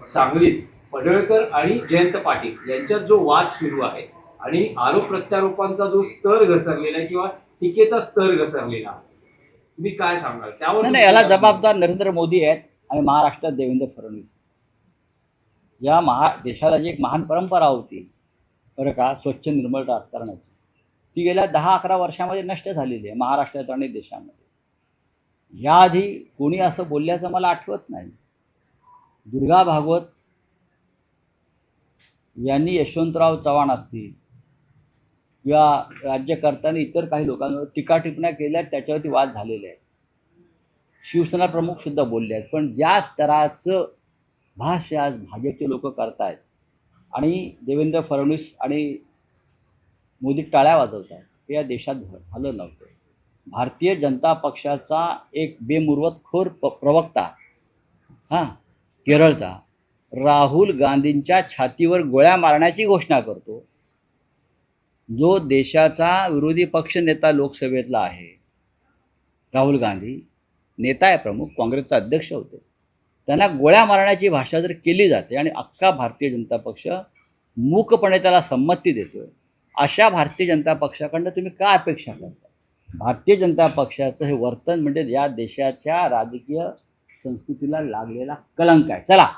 सांगलीत पडळकर आणि जयंत पाटील यांच्यात जो वाद सुरू आहे आणि आरोप प्रत्यारोपांचा जो स्तर घसरलेला आहे किंवा टीकेचा स्तर घसरलेला आहे तुम्ही काय सांगाल? त्यावर नाही याला जबाबदार नरेंद्र मोदी आहेत आणि महाराष्ट्रात देवेंद्र फडणवीस या महा देशाला जी एक महान परंपरा होती बरं का स्वच्छ निर्मळ राजकारणाची ती गेल्या दहा अकरा वर्षामध्ये नष्ट झालेली आहे महाराष्ट्रात आणि देशामध्ये. याआधी कोणी असं बोलल्याचं मला आठवत नाही. दुर्गा भागवत यांनी यशवंतराव चव्हाण असतील किंवा राज्यकर्त्यांनी इतर काही लोकांवर टीका टिप्पण्या केल्या त्याच्यावरती वाद झालेले आहेत. शिवसेना प्रमुख सुद्धा बोलले आहेत. पण ज्या स्तराचं भाष्य आज भाजपचे लोक करतायत आणि देवेंद्र फडणवीस आणि मोदी टाळ्या वाजवत आहेत हे या देशात झालं नव्हतं. भारतीय जनता पक्षाचा एक बेमुरवतखोर प प्रवक्ता हां केरळचा. राहुल गांधींच्या छातीवर गोळ्या मारण्याची घोषणा करतो. जो देशाचा विरोधी पक्ष नेता लोकसभेतला आहे. राहुल गांधी नेता आहे प्रमुख काँग्रेसचा अध्यक्ष होते. त्यांना गोळ्या मारण्याची भाषा जर केली जाते आणि अख्खा भारतीय जनता पक्ष मूकपणे त्याला संमती देतोय अशा भारतीय जनता पक्षाकडनं तुम्ही काय अपेक्षा करता? भारतीय जनता पक्षाचं हे वर्तन म्हणजे या देशाच्या राजकीय संस्कृतीला लागलेला कलंक आहे. चला.